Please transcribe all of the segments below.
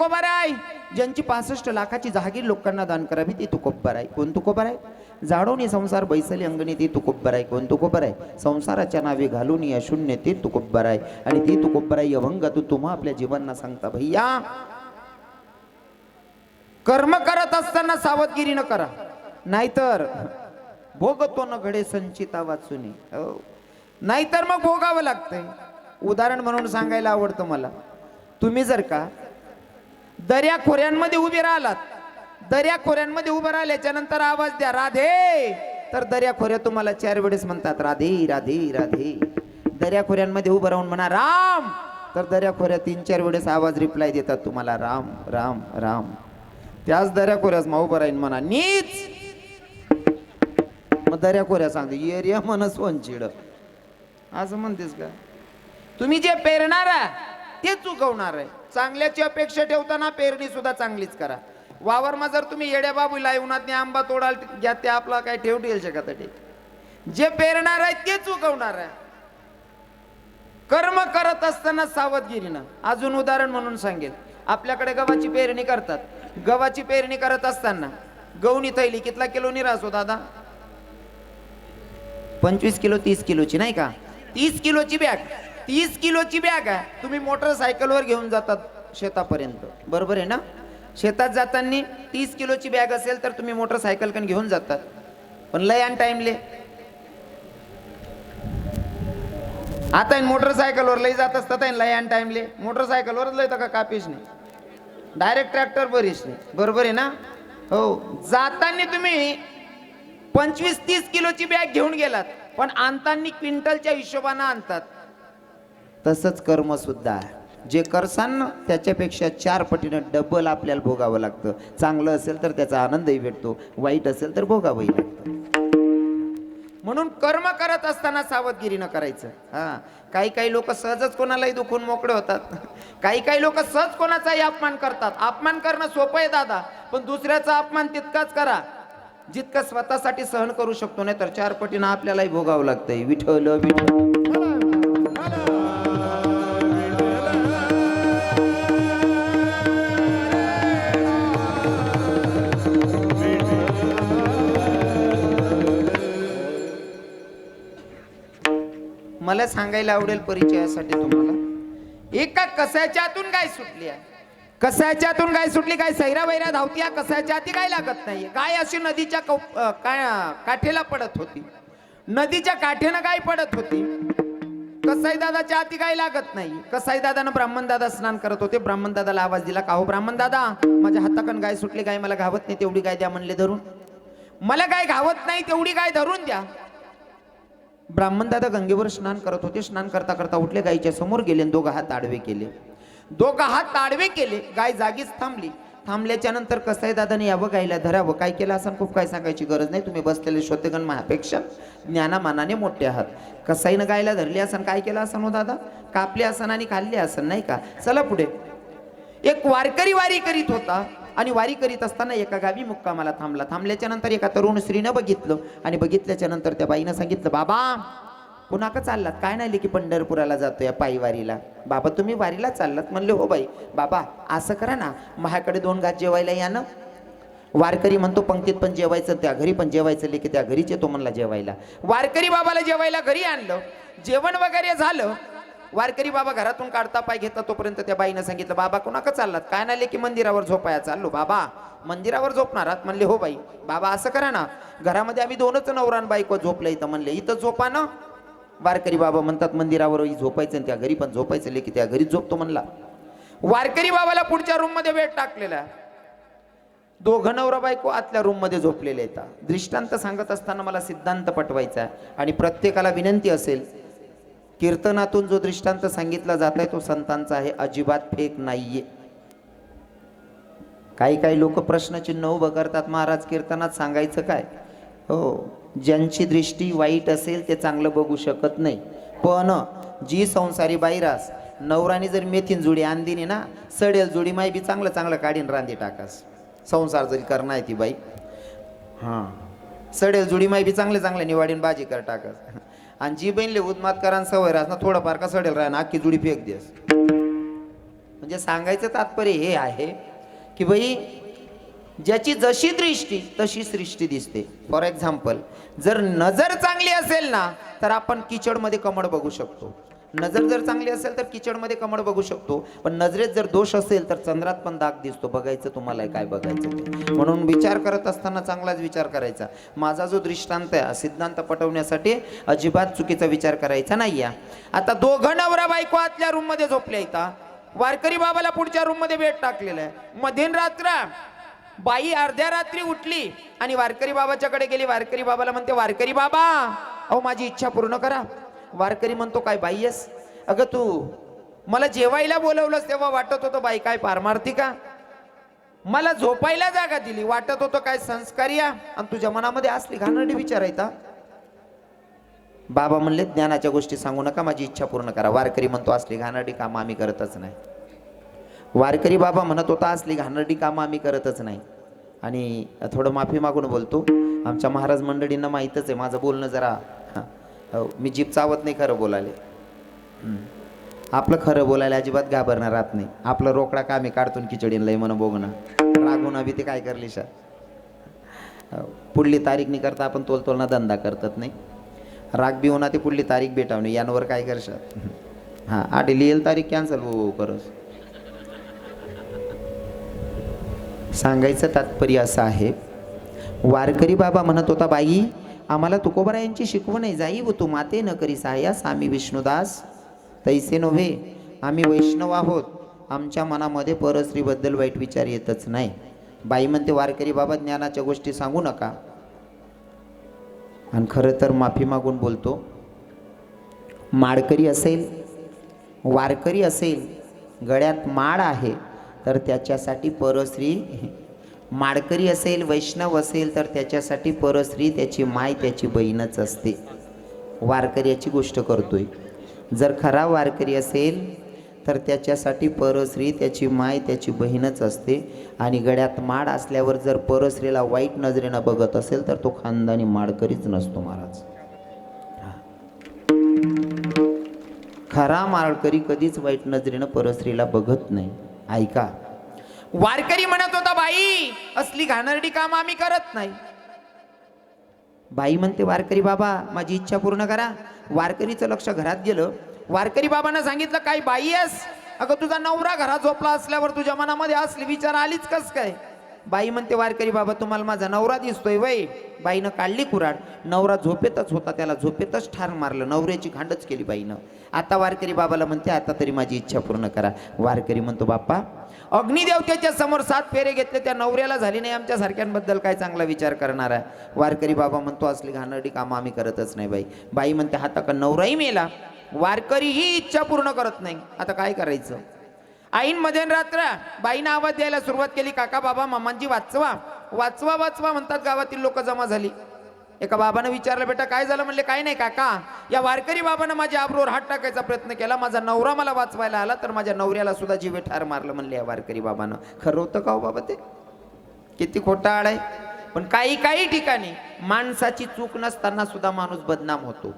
तुकोबार आहे ज्यांची पासष्ट लाखाची जहागीर लोकांना दान करावी ती तुकोब्बर आहे कोण तुकोबर आहे जाडवणी संसार बैसली अंगणी ती तुकोब्बर आहे कोण तुकोबर आहे संसाराच्या नावे घालून या शून्य ती तुकोब्बर आहे आणि ती तुकोब्बर आहे अभंग तू तुम्हा आपल्या जीवनांना सांगता भैया. कर्म करत असताना सावधगिरी न करा. नाहीतर भोगतो न घडे संचिता वाचून हो. नाहीतर मग भोगावं लागतंय. उदाहरण म्हणून सांगायला आवडतं मला. तुम्ही जर का दर्या खोऱ्यांमध्ये उभे राहिलात. दर्या खोऱ्यांमध्ये उभं राहिल्याच्या नंतर आवाज द्या राधे. तर दर्या खोऱ्या तुम्हाला चार वेळेस म्हणतात राधे राधे राधे. दर्या खोऱ्यांमध्ये उभं राहून म्हणा राम. तर दर्या खोऱ्या तीन चार वेळेस आवाज रिप्लाय देतात तुम्हाला राम राम राम. त्याच दर्या खोऱ्यास मग उभं राहीन म्हणा नीच. मग दर्या खोऱ्या सांगते एरिया मनस वंचिड असं म्हणतेस का? तुम्ही जे पेरणार आहे ते चुकवणार आहे. चांगल्याची अपेक्षा ठेवताना पेरणी सुद्धा चांगलीच करा. वावरमा जर तुम्ही येड्या बाबूला उन्हात आंबा तोडाल घ्या ते आपला काय ठेव येईल शकत ठीक जे पेरणार आहे ते चुकवणार आहे. कर्म करत असताना सावधगिरीनं. अजून उदाहरण म्हणून सांगेल. आपल्याकडे गव्हाची पेरणी करतात. गव्हाची पेरणी करत असताना गवणी थैली कितला किलो निरास हो दादा? पंचवीस किलो तीस किलोची नाही का? तीस किलोची बॅग. तीस किलोची बॅग आहे. तुम्ही मोटरसायकलवर घेऊन जातात शेतापर्यंत. बरोबर आहे ना? शेतात जाताना तीस किलोची बॅग असेल तर तुम्ही मोटरसायकल कन घेऊन जातात. पण लय आणि टाइमले आता मोटरसायकलवर लई जात असतात लय आणि टाइमले मोटरसायकलवरच लय का कापीस नाही. डायरेक्ट ट्रॅक्टर बरीच नाही. बरोबर आहे ना? हो. जाताना तुम्ही पंचवीस तीस किलोची बॅग घेऊन गेलात. पण आणताना क्विंटलच्या हिशोबानं आणतात. तसंच कर्म सुद्धा आहे. जे करसान त्याच्यापेक्षा चार पटीनं डबल आपल्याला भोगावं लागतं. चांगलं असेल तर त्याचा आनंदही भेटतो वाईट असेल तर भोगावंही लागतं म्हणून कर्म करत असताना सावधगिरीनं करायचं. हा काही काही लोक सहजच कोणालाही दुखून मोकळे होतात. काही काही लोक सहज कोणाचाही अपमान करतात. अपमान करणं सोपं आहे दादा. पण दुसऱ्याचा अपमान तितकाच करा. जितकं स्वतःसाठी सहन करू शकतो नाही तर चार पटीनं आपल्यालाही भोगावं लागतंय. विठवलं विठवलं मला सांगायला आवडेल परिचयासाठी तुम्हाला. एका कसाच्यातून गाय सुटली आहे. कसाच्यातून गाय सुटली काय सैरा वैरा धावती आहे, कसाच्या ती काय लागत नाही गाय अशी नदीच्या काठेला पडत होती. नदीच्या काठेनं गाय पडत होती. कसाई दादाच्या हाती गाय लागत नाही. कसाई दादानं ब्राह्मण दादा स्नान करत होते. ब्राह्मण दादाला आवाज दिला का हो ब्राह्मण दादा माझ्या हाताकन गाय सुटली गाय मला घावत नाही तेवढी गाय द्या म्हणले धरून. मला गाय घावत नाही तेवढी गाय धरून द्या. ब्राह्मण दादा गंगेवर स्नान करत होते. स्नान करता करता उठले गायीच्या समोर गेले आणि दोघं हात आडवे केले. दोघं हात आडवे केले गाय जागीच थांबली. थांबल्याच्या नंतर कसाई दादाने यावं गायला धरावं? काय केलं असं? खूप काय सांगायची गरज नाही. तुम्ही बसलेले श्रोतेगण माझ्यापेक्षा ज्ञानामानाने मोठे आहात. कसाईनं गायला धरली असन काय केलं असं हो दादा? कापले असन आणि खाल्ले असन नाही का? चला पुढे. एक वारकरी वारी करीत होता. आणि वारी करीत असताना एका गावी मुक्कामाला थांबला. थांबल्याच्या नंतर एका तरुण स्त्रीनं बघितलं आणि बघितल्याच्या नंतर त्या बाईनं सांगितलं बाबा पुन्हा का चाललात? काय नाही की पंढरपुराला जातो या पायी वारीला. बाबा तुम्ही वारीला चाललात? म्हणले हो बाई. बाबा असं करा ना माझ्याकडे दोन घात जेवायला या ना. वारकरी म्हणतो पंक्तीत पण जेवायचं त्या घरी पण जेवायचं लेखी त्या घरीच येतो म्हणला जेवायला. वारकरी बाबाला जेवायला घरी आणलं? जेवण वगैरे झालं? वारकरी बाबा घरातून काढता पाय घेता तोपर्यंत त्या बाईनं सांगितलं बाबा कोणाका चाललात? काय नाले की मंदिरावर झोपाया चाललो? बाबा मंदिरावर झोपणारात म्हणले हो बाई. बाबा असं करा ना. घरामध्ये आम्ही दोनच नवरान बायको झोपलं इथं. म्हणले इथं झोपा ना. वारकरी बाबा म्हणतात मंदिरावर झोपायचं आणि त्या घरी पण झोपायचं की त्या घरीच झोपतो म्हणला. वारकरी बाबाला पुढच्या रूममध्ये वेळ टाकलेला दोघं नवरा बायको आतल्या रूममध्ये झोपलेले येतात दृष्टांत सांगत असताना मला सिद्धांत पटवायचा आहे. आणि प्रत्येकाला विनंती असेल कीर्तनातून जो दृष्टांत सांगितला जात आहे तो संतांचा आहे अजिबात फेक नाहीये. काही काही लोक प्रश्नचिन्ह उभं करतात महाराज कीर्तनात सांगायचं काय? हो ज्यांची दृष्टी वाईट असेल ते चांगलं बघू शकत नाही. पण जी संसारी बाईरास नवराने जर मेथीन जुडी आणदिनी ना सडेल जुडी माय बी चांगलं चांगलं काढीन रांदी टाकास. संसार जरी करणार ती बाई. हां सडेल जुडी माय बी चांगले चांगले निवाडीन बाजी कर टाकस. आणि जी बहिणले उद्मात करान सवय राहस ना थोडंफार का सडेल राह ना अख्खी जुडी फेक देस म्हणजे म्हणजे सांगायचं तात्पर्य हे आहे की बाई ज्याची जशी दृष्टी तशी सृष्टी दिसते. फॉर एक्झाम्पल जर नजर चांगली असेल ना तर आपण किचडमध्ये कमळ बघू शकतो. नजर जर चांगली असेल तर किचडमध्ये कमळ बघू शकतो. पण नजरेत जर दोष असेल तर चंद्रात पण दाग दिसतो. बघायचं तुम्हाला काय बघायचं ते. म्हणून विचार करत असताना चांगलाच विचार करायचा. माझा जो दृष्टांत आहे सिद्धांत पटवण्यासाठी अजिबात चुकीचा विचार करायचा नाही आता दोघं नवरा बायको आतल्या रूममध्ये झोपल्या इथं. वारकरी बाबाला पुढच्या रूममध्ये बेड टाकलेलं आहे. मधीन रात्र बाई अर्ध्या रात्री उठली आणि वारकरी बाबाच्याकडे गेली. वारकरी बाबाला म्हणते वारकरी बाबा अहो माझी इच्छा पूर्ण करा. वारकरी म्हणतो काय बाई आहेस? अगं तू मला जेवायला बोलवलंस तेव्हा वाटत होतं बाई काय पारमार्थी का? मला झोपायला जागा दिली वाटत होतं काय संस्कारी या. आणि तुझ्या मनामध्ये असली घाणरडी विचारायचा बाबा म्हणले ज्ञानाच्या गोष्टी सांगू नका माझी इच्छा पूर्ण करा. वारकरी म्हणतो असली घाणरडी कामं आम्ही करतच नाही. वारकरी बाबा म्हणत होता असली घाणरडी कामं आम्ही करतच नाही. आणि थोडं माफी मागून बोलतो आमच्या महाराज मंडळींना माहीतच आहे माझं बोलणं जरा हो, मी जीप चावत नाही खरं बोलायले. आपलं खरं बोलायला अजिबात घाबरणार राहत नाही. आपलं रोकडा का काढतून खिचडीन लय म्हणून बघणं रागून अभि ते काय करली शा? हो, पुढली तारीख नाही करता आपण तोल तोलना धंदा करतात नाही. राग बी होणार ते पुढली तारीख भेटावणे यांवर काय करशात हां आधी लिहिल तारीख कॅन्सल हो करस सांगायचं तात्पर्य असं आहे वारकरी बाबा म्हणत होता बाई आम्हाला तुकोबरायांची शिकवण आहे. जाई व तू माते न करी सायास आम्ही विष्णुदास. तैसे नव्हे आम्ही वैष्णव आहोत. आमच्या मनामध्ये परस्त्रीबद्दल वाईट विचार येतच नाही. बाई म्हणते वारकरी बाबा ज्ञानाच्या गोष्टी सांगू नका. आणि खरं तर माफी मागून बोलतो माडकरी असेल वारकरी असेल गळ्यात माड आहे तर त्याच्यासाठी परस्त्री माडकरी असेल वैष्णव असेल तर त्याच्यासाठी परस्त्री त्याची माय त्याची बहीणच असते. वारकऱ्याची गोष्ट करतोय. जर खरा वारकरी असेल तर त्याच्यासाठी परस्त्री त्याची माय त्याची बहीणच असते. आणि गळ्यात माड असल्यावर जर परस्त्रीला वाईट नजरेनं बघत असेल तर तो खानदानी माडकरीच नसतो महाराज. खरा माडकरी कधीच वाईट नजरेनं परस्त्रीला बघत नाही. ऐका वारकरी म्हणत होता बाई असली घाणरडी काम आम्ही करत नाही. बाई म्हणते वारकरी बाबा माझी इच्छा पूर्ण करा. वारकरीचं लक्ष घरात गेलं. वारकरी बाबांना सांगितलं काय बाई आहेस? अगं तुझा नवरा घरात झोपला असल्यावर तुझ्या मनामध्ये असली विचार आलीच कस काय? बाई म्हणते वारकरी बाबा तुम्हाला माझा नवरा दिसतोय वय. बाईनं काढली कुराड नवरा झोपेतच होता त्याला झोपेतच ठार मारलं. नवऱ्याची घांडच केली बाईनं. आता वारकरी बाबाला म्हणते आता तरी माझी इच्छा पूर्ण करा. वारकरी म्हणतो बाप्पा अग्निदेवतेच्या समोर सात फेरे घेतले. त्या नवऱ्याला झाली नाही. आमच्या सारख्यांबद्दल काय चांगला विचार करणार आहे? वारकरी बाबा म्हणतो असली घाणरडी कामं आम्ही करतच नाही बाई. बाई म्हणते हाता का नवराही मेला. वारकरी ही इच्छा पूर्ण करत नाही. आता काय करायचं? आईन मध्यन रात्र बाईनं आवाज द्यायला सुरुवात केली काका बाबा मामांची वाचवा. वाचवा वाचवा म्हणतात गावातील लोक जमा झाली. एका बाबानं विचारलं बेटा काय झालं? म्हणले काय नाही काका. या वारकरी बाबानं माझ्या आबरोवर हात टाकायचा प्रयत्न केला. माझा नवरा मला वाचवायला आला तर माझ्या नवऱ्याला सुद्धा जीवे ठार मारलं म्हणले या वारकरी बाबानं. खरं होतं का हो बाबा ते? किती खोटा आळ आहे. पण काही काही ठिकाणी माणसाची चूक नसताना सुद्धा माणूस बदनाम होतो.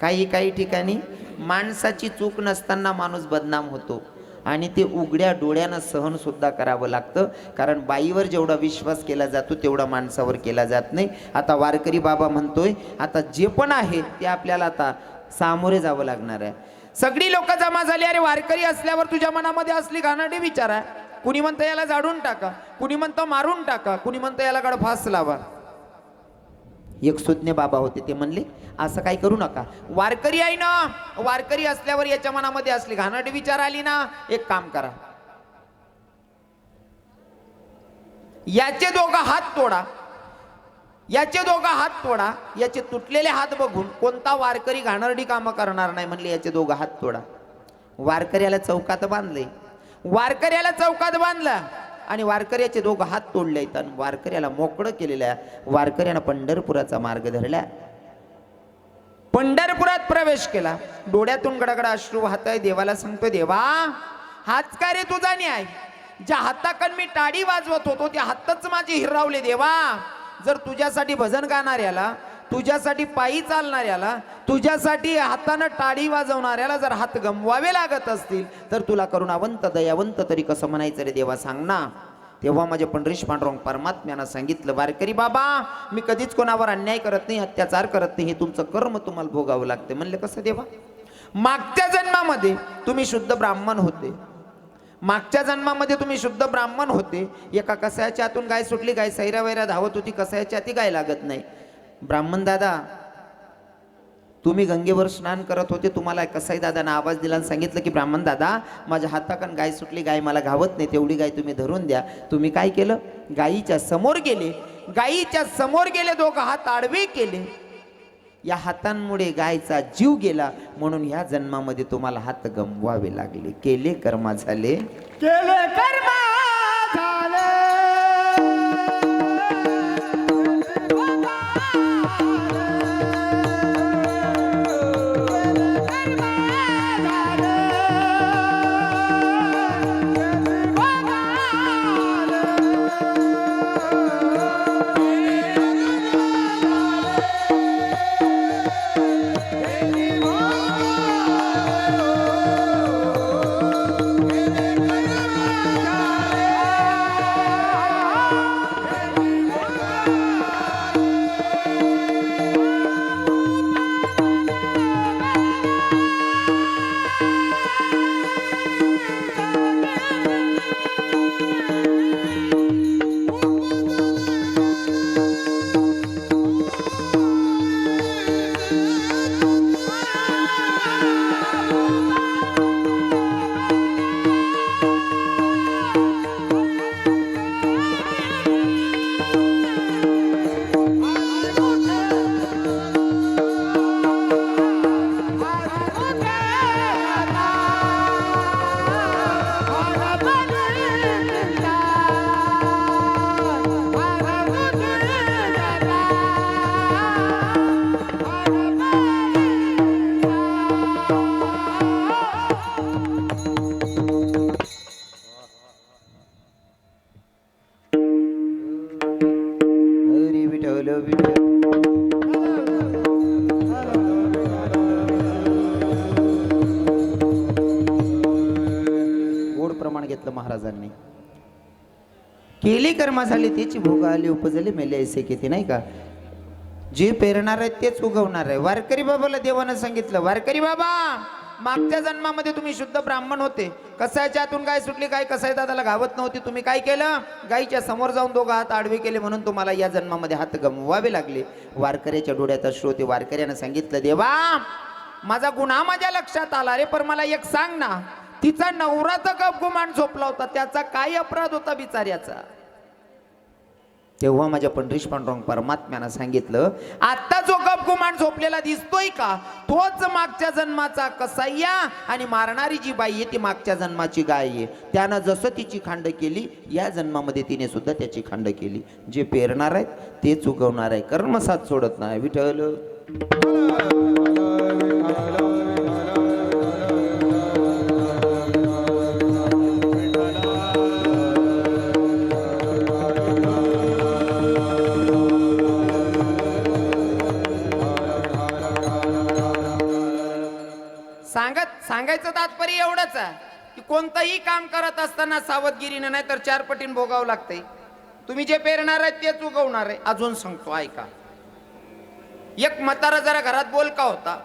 काही काही ठिकाणी माणसाची चूक नसताना माणूस बदनाम होतो. आणि ते उघड्या डोळ्यानं सहनसुद्धा करावं लागतं. कारण बाईवर जेवढा विश्वास केला जातो तेवढा माणसावर केला जात नाही. आता वारकरी बाबा म्हणतोय आता जे पण आहे ते आपल्याला आता सामोरे जावं लागणार आहे. सगळी लोक जमा झाली अरे वारकरी असल्यावर तुझ्या मनामध्ये असली घाणरडी विचार आहे. कुणी म्हणतं याला जाडून टाका कुणी म्हणतं मारून टाका कुणी म्हणतं याला गड फास लावा. एक सुज्ञ बाबा होते ते म्हणले असं काही करू नका. वारकरी आहे ना वारकरी असल्यावर याच्या मनामध्ये असली घाणरडी विचार आली ना एक काम करा. याचे दोघं हात तोडा. याचे दोघं हात तोडा. याचे तुटलेले हात बघून कोणता वारकरी घाणरडी कामं करणार नाही म्हणले याचे दोघं हात तोडा. वारकऱ्याला चौकात बांधले. वारकऱ्याला चौकात बांधला. आणि वारकऱ्याचे दोघं हात तोडले आहेत आणि वारकऱ्याला मोकळं केलेलं आहे. वारकऱ्यानं पंढरपुराचा मार्ग धरला. पंढरपुरात प्रवेश केला. डोळ्यातून गडगड अश्रू वाहत देवाला सांगतो देवा हाच का रे तुझा न्याय? ज्या हाताकन मी टाळी वाजवत होतो त्या हातच माझे हिरावले देवा. जर तुझ्यासाठी भजन गाणाऱ्याला तुझ्यासाठी पायी चालणाऱ्याला तुझ्यासाठी हातानं टाळी वाजवणाऱ्याला जर हात गमवावे लागत असतील तर तुला करुणावंत दयावंत तरी कसं म्हणायचं रे देवा? सांग ना. तेव्हा माझे पंढरीश पांडुरंग परमात्म्यानं सांगितलं वारकरी बाबा मी कधीच कोणावर अन्याय करत नाही अत्याचार करत नाही हे तुमचं कर्म तुम्हाला भोगावं लागते म्हणले कसं देवा? मागच्या जन्मामध्ये तुम्ही शुद्ध ब्राह्मण होते. मागच्या जन्मामध्ये तुम्ही शुद्ध ब्राह्मण होते. एका कसायाच्या आतून गाय सुटली गाय सैरा वैरा धावत होती कसायाच्या आती गाय लागत नाही. ब्राह्मण दादा तुम्ही गंगेवर स्नान करत होते तुम्हाला कसाई दादानं आवाज दिला आणि सांगितलं की ब्राह्मण दादा माझ्या हाताकन गाय सुटली गाय मला घावत नाही तेवढी गाय तुम्ही धरून द्या. तुम्ही काय केलं? गायीच्या समोर गेले. गायीच्या समोर गेले दोघं हात आडवे केले. या हातांमुळे गायचा जीव गेला. म्हणून ह्या जन्मामध्ये तुम्हाला हात गमवावे लागले. केले कर्मा झाले. केले कर्मा केली कर्म झाली तिची भोग आली उपजली मेले ऐसे किती नाही का? जे पेरणार आहे तेच उगवणार आहे. वारकरी बाबाला देवानं सांगितलं वारकरी बाबा मागच्या जन्मामध्ये तुम्ही शुद्ध ब्राह्मण होते. कसायच्या आतून गाय सुटली काय कसाय दादाला गावत नव्हती तुम्ही काय केलं? गायीच्या समोर जाऊन दोघं हात आडवे केले म्हणून तुम्हाला या जन्मामध्ये हात गमवावे लागले. वारकऱ्याच्या डोळ्यात अश्रू होते. वारकऱ्यानं सांगितलं देवा माझा गुन्हा माझ्या लक्षात आला रे पण मला एक सांग ना तिचा नवरा तर गपगुमान झोपला होता त्याचा काय अपराध होता बिचाऱ्याचा? तेव्हा माझ्या पंढरीश पांडुरंग परमात्म्यानं सांगितलं आता जो गपगुमान झोपलेला दिसतोय का? तोच मागच्या जन्माचा कसाय्या आणि मारणारी जी बाई आहे ती मागच्या जन्माची गाय आहे. त्यानं जसं तिची खांड केली या जन्मामध्ये तिने सुद्धा त्याची खांड केली. जे पेरणार आहेत ते चुकवणार आहे. कर्मसात सोडत नाही. विठ्ठल! सांगायचं तात्पर्य एवढंच आहे की कोणतंही काम करत असताना सावधगिरीनं नाही तर चार पटीन भोगावं लागतंय. तुम्ही जे पेरणार आहे तेच उगवणार आहे. अजून सांगतो ऐका. एक म्हातारा जरा घरात बोलका होता.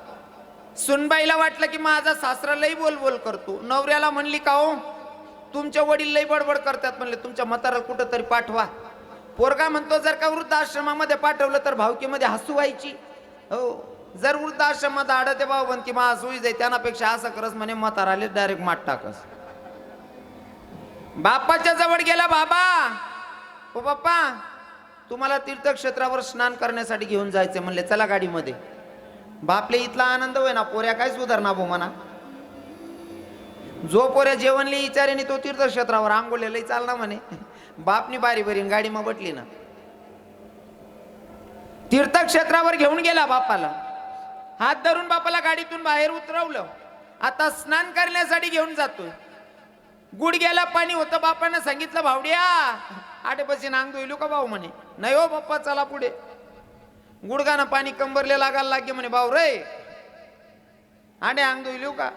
सुनबाईला वाटलं की माझा सासरा लई बोल बोल करतो. नवऱ्याला म्हणली का हो? तुमच्या वडील लई बडबड करतात म्हणले तुमच्या म्हाताराला कुठं तरी पाठवा. पोरगा म्हणतो जर का वृद्धाश्रमामध्ये पाठवलं तर भावकीमध्ये हसू व्हायची. हो. जर वृद्धाश्रमात आडते भाऊ की मा सुई जाई त्यानापेक्षा असं करस म्हणे म्हाताराले डायरेक्ट माठ टाकस. बापाच्या जवळ गेला बाबा. हो बाप्पा तुम्हाला तीर्थक्षेत्रावर स्नान करण्यासाठी घेऊन जायचं म्हणले चला गाडीमध्ये. बापले इथला आनंद होय ना पोऱ्या काय सुधारणा भो म्हणा. जो पोऱ्या जेवणली विचारेने तो तीर्थक्षेत्रावर आंघोळलेलंही चालना म्हणे. बापनी बारी बरी गाडी मग बटली ना तीर्थक्षेत्रावर घेऊन गेला बापाला हात धरून बापाला गाडीतून बाहेर उतरवलं. आता स्नान करण्यासाठी घेऊन जातोय. गुडघ्याला पाणी होतं बापानं सांगितलं भावड्या आठे नांग धुईलू का भाऊ म्हणे? नाही हो बाप्पा चला पुढे. गुडगानं पाणी कंबरले लागायला लागे म्हणे भाऊ रे आडे अंग लिहू का?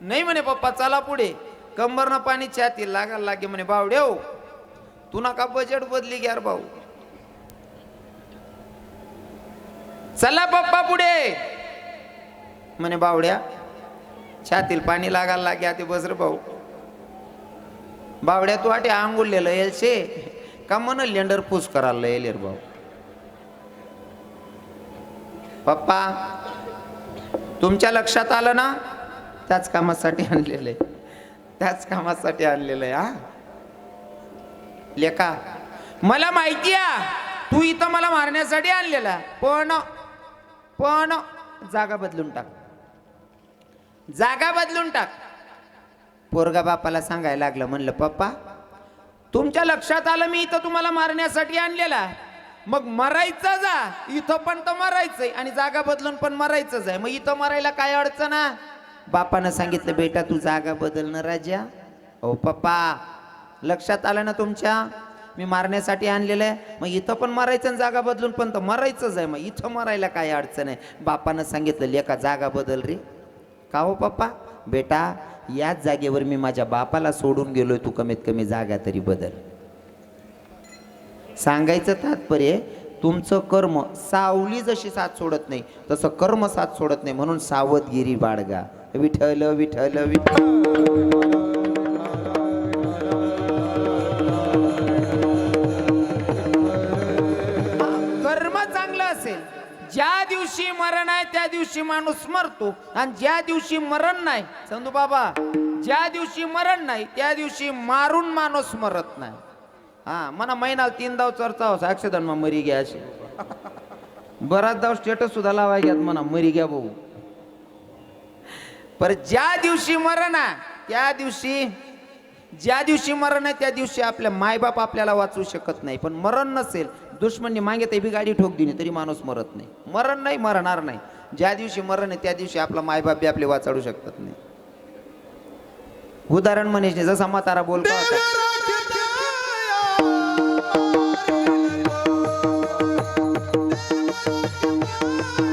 नाही म्हणे पप्पा चला पुढे. कंबरनं पाणी छाती लागायला लागे म्हणे भावड्या हो तू नका बजेट बदली घ्या भाऊ. चला पप्पा पुढे. म्हणे बावड्या छातील पाणी लागायला लागे ते बस रे भाऊ. बावड्या तू आटे आंघोळलेलं येल का म्हण लेंडर पूस करायला येईल रे भाऊ? पप्पा तुमच्या लक्षात आलं ना? त्याच कामासाठी आणलेलं आहे. त्याच कामासाठी आणलेलं आहे हा. लेका मला माहिती आहे तू इथं मला मारण्यासाठी आणलेला आहे. पण पण जागा बदलून टाक. जागा बदलून टाक. पोरगा बापाला सांगायला लागलं म्हणलं पप्पा तुमच्या लक्षात आलं मी इथं तुम्हाला मारण्यासाठी आणलेला मग मरायचं जा इथं पण तर मरायचंय आणि जागा बदलून पण मरायचंच आहे. मग इथं मरायला काय अडचण आहे? बापानं सांगितलं बेटा तू जागा बदलणं राजा. हो पप्पा लक्षात आलं ना तुमच्या? मी मारण्यासाठी आणलेलं आहे. मग इथं पण मरायचं आणि जागा बदलून पण तर मरायचंच आहे. मग इथं मरायला काय अडचण आहे बापानं सांगितलं लेका जागा बदल रे. का हो पप्पा बेटा याच जागेवर मी माझ्या बापाला सोडून गेलोय. तू कमीत कमी जागा तरी बदल. सांगायचं तात्पर्य तुमचं कर्म सावली जशी साथ सोडत नाही तसं कर्म साथ सोडत नाही. म्हणून सावधगिरी बाळगा. विठल विठल विठल दिवशी माणूस मरतो आणि ज्या दिवशी मरण नाही संधू बाबा ज्या दिवशी मरण नाही त्या दिवशी मारून माणूस मरत नाही. हा मना महिना तीन दाव चर्चा हो मग मरी घ्या अशी. बराच दाव स्टेटस सुद्धा लावाय घ्यात म्हणा मरी घ्या भाऊ. पर ज्या दिवशी मरण आहे त्या दिवशी ज्या दिवशी मरण आहे त्या दिवशी आपल्या मायबाप आपल्याला वाचवू शकत नाही. पण मरण नसेल दुश्मननी मागे ते बी गाडी ठोक दिली तरी माणूस मरत नाही. मरण नाही मरणार नाही. ज्या दिवशी मरण आहे त्या दिवशी आपला मायबाप बी आपले वाचाडू शकत नाही उदाहरण मनीषने जसा म्हातारा बोलतो होता you.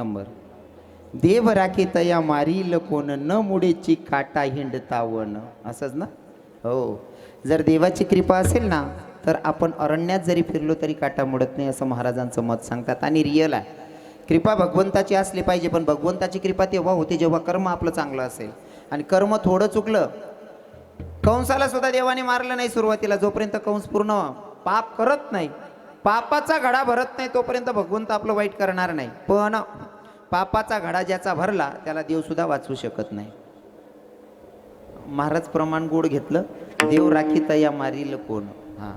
नंबर. देव राखी तया मारील कोण न मुडेची काटा हिंडतावन. असंच ना? हो. जर देवाची कृपा असेल ना तर आपण अरण्यात जरी फिरलो तरी काटा मुडत नाही असं महाराजांचं मत सांगतात आणि रिअल आहे. कृपा भगवंताची असली पाहिजे पण भगवंताची कृपा तेव्हा होते जेव्हा कर्म आपलं चांगलं असेल. आणि कर्म थोडं चुकलं कंसाला सुद्धा देवाने मारलं नाही सुरुवातीला जोपर्यंत कंस पूर्ण पाप करत नाही पापाचा घडा भरत नाही तोपर्यंत भगवंत आपलं वाईट करणार नाही. पण पापाचा घडा ज्याचा भरला त्याला देवसुद्धा वाचवू शकत नाही. महाराज प्रमाण गोड घेतलं देव राखी तया मारील कोण? हा.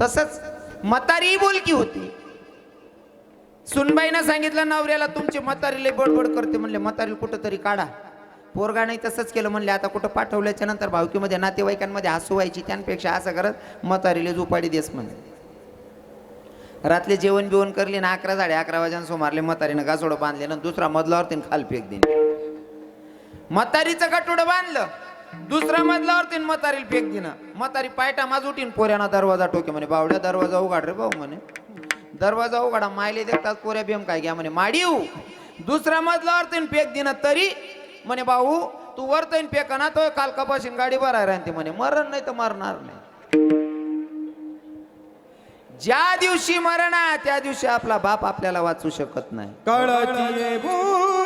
तसंच मतारी बोलकी होती. सुनबाईनं सांगितलं नवऱ्याला तुमची म्हातारीला बडबड करते म्हणले म्हातारीला कुठं तरी काढा. पोरगा नाही तसंच केलं म्हणले आता कुठं पाठवल्याच्या नंतर भावकीमध्ये नातेवाईकांमध्ये हसू व्हायची त्यापेक्षा असं करत मतारीले झोपाडी देस म्हणे रात्री जेवण बिवण करली ना अकरा साडे अकरा वाजून सुमारले म्हातारीनं गासोडं बांधले ना दुसरा मधलावर तीन खाल फेक दिली. म्हातारीचं गटोडं बांधलं. दुसऱ्या मधल्यावर तीन म्हातारीला फेक दिनं म्हातारी पायटा माज उठीन पोऱ्याना दरवाजा टोके म्हणे बावड्या दरवाजा उघाड रे भाऊ म्हणे. दरवाजा उघाडा मायले देखतात पोऱ्या बेम काय घ्या म्हणे. माडीव दुसऱ्या मजल्यावर तीन फेक दिनं तरी म्हणे भाऊ तू वर तैन फेक ना तो काल कपाशीन गाडी भरायला राहते म्हणे. मरण नाही तर मरणार नाही. ज्या दिवशी मरण आहे त्या दिवशी आपला बाप आपल्याला वाचू शकत नाही. कळती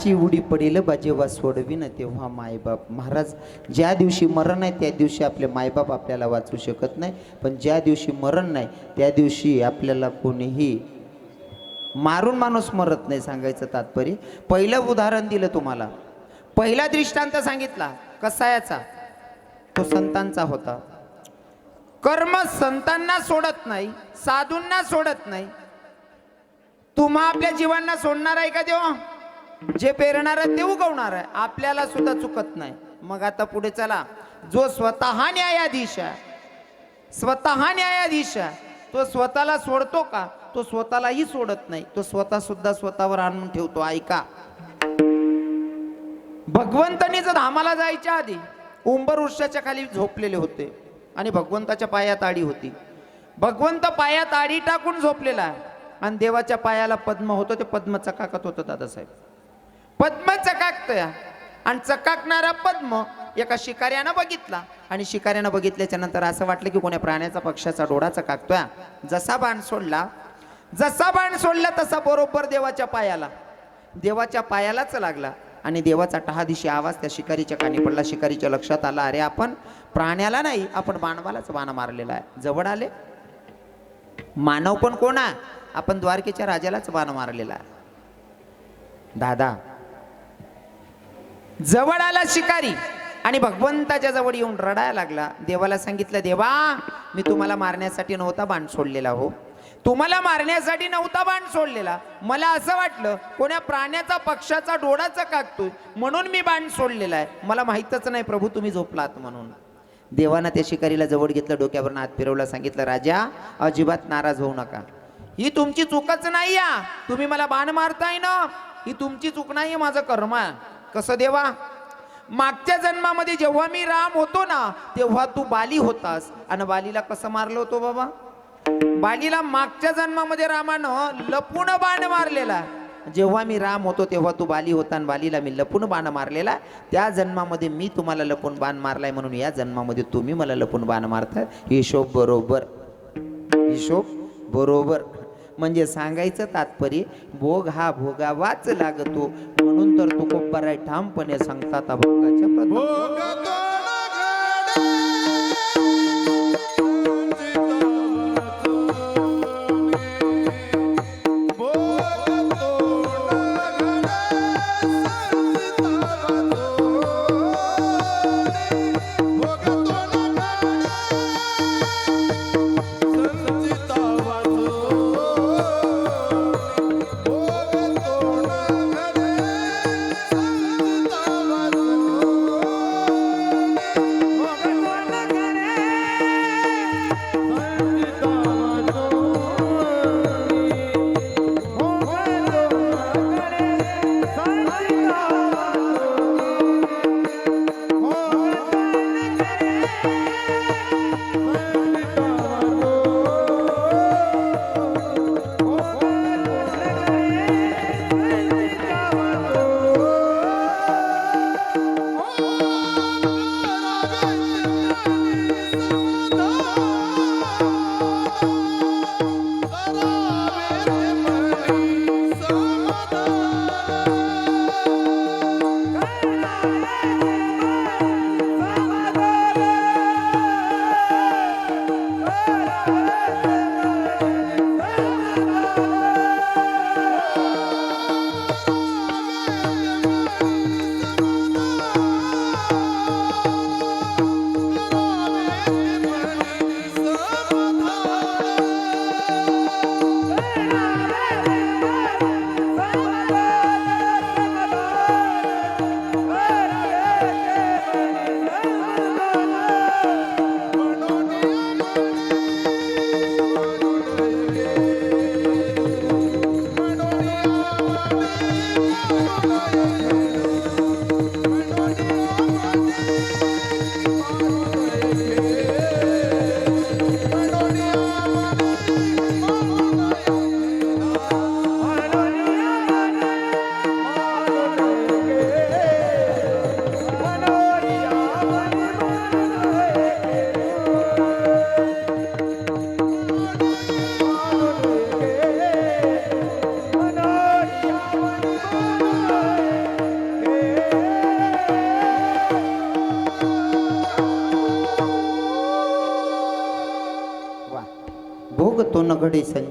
काळाची उडी पडेल बा जेव्हा तेव्हा मायबाप. महाराज ज्या दिवशी मरण आहे त्या दिवशी आपले मायबाप आपल्याला वाचू शकत नाही. पण ज्या दिवशी मरण नाही त्या दिवशी आपल्याला कोणीही मारून माणूस मरत नाही सांगायचं तात्पर्य. पहिलं उदाहरण दिलं तुम्हाला. पहिला दृष्टांत सांगितला. कसायाचा तो संतांचा होता. कर्म संतांना सोडत नाही साधूंना सोडत नाही. तुम्हा आपल्या जीवांना सोडणार आहे का देवा? जे पेरणार आहे ते उगवणार आहे. आपल्याला सुद्धा चुकत नाही. मग आता पुढे चला. जो स्वतः न्यायाधीश आहे स्वतः न्यायाधीश आहे तो स्वतःला सोडतो का? तो स्वतःलाही सोडत नाही. तो स्वतः सुद्धा स्वतःवर आणून ठेवतो. ऐका. भगवंतानी जर धामाला जायच्या आधी उंबर वृक्षाच्या खाली झोपलेले होते आणि भगवंताच्या पायात आडी होती. भगवंत पायात आडी टाकून झोपलेला आहे. आणि देवाच्या पायाला पद्म होतो ते पद्म चकाकत होतं दादासाहेब. पद्म चकाकतोय. आणि चकाकणारा पद्म एका शिकाऱ्यानं बघितला. आणि शिकाऱ्यानं बघितल्याच्या नंतर असं वाटलं की कोण्या प्राण्याचा पक्षाचा डोळा चकाकतोय. जसा बाण सोडला जसा बाण सोडला तसा बरोबर देवाच्या पायाला. देवाच्या पायालाच लागला. आणि देवाचा टहादिशी आवाज त्या शिकारीच्या कानी पडला. शिकारीच्या लक्षात आला अरे आपण प्राण्याला नाही आपण मानवालाच बाण मारलेला आहे. जवळ आले. मानव पण कोण आहे? आपण द्वारकेच्या राजालाच बाण मारलेला आहे. दादा जवळ आला शिकारी. आणि भगवंताच्या जवळ येऊन रडायला लागला. देवाला सांगितलं देवा मी तुम्हाला मारण्यासाठी नव्हता बाण सोडलेला हो. तुम्हाला मारण्यासाठी नव्हता बाण सोडलेला. मला असं वाटलं कोण्या प्राण्याचा पक्षाचा डोळाचा कागतोय म्हणून मी बाण सोडलेला आहे. मला माहीतच नाही प्रभू तुम्ही झोपलात म्हणून. देवानं त्या शिकारीला जवळ घेतलं डोक्यावर हात फिरवला सांगितलं राजा अजिबात नाराज होऊ नका. ही तुमची चूकच नाही या तुम्ही मला बाण मारताय ना. ही तुमची चूक नाही माझं कर्म आहे. कसं देवा? मागच्या जन्मामध्ये जेव्हा मी राम होतो ना तेव्हा तू बाली होतास. आणि बालीला कसं मारलं होतो बाबा? बालीला मागच्या जन्मामध्ये रामानं लपून बाण मारलेला. जेव्हा मी राम होतो तेव्हा तू बाली होता आणि बालीला मी लपून बाण मारलेला. त्या जन्मामध्ये मी तुम्हाला लपून बाण मारलाय म्हणून या जन्मामध्ये तुम्ही मला लपून बाण मारताय. हिशोब बरोबर. हिशोब बरोबर. म्हणजे सांगायचं तात्पर्य भोग हा भोगावाच लागतो. म्हणून तर तो कोपराय ठामपणे सांगतात भोगाच्या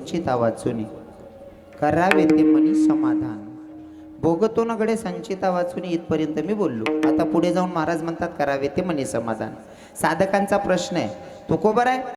संचिता वाचुनी करावे ते मनी समाधान. भोग घडे संचिता वाचून इथपर्यंत मी बोललो. आता पुढे जाऊन महाराज म्हणतात करावे ते मनी समाधान. साधकांचा प्रश्न आहे. तुकोबर आहे?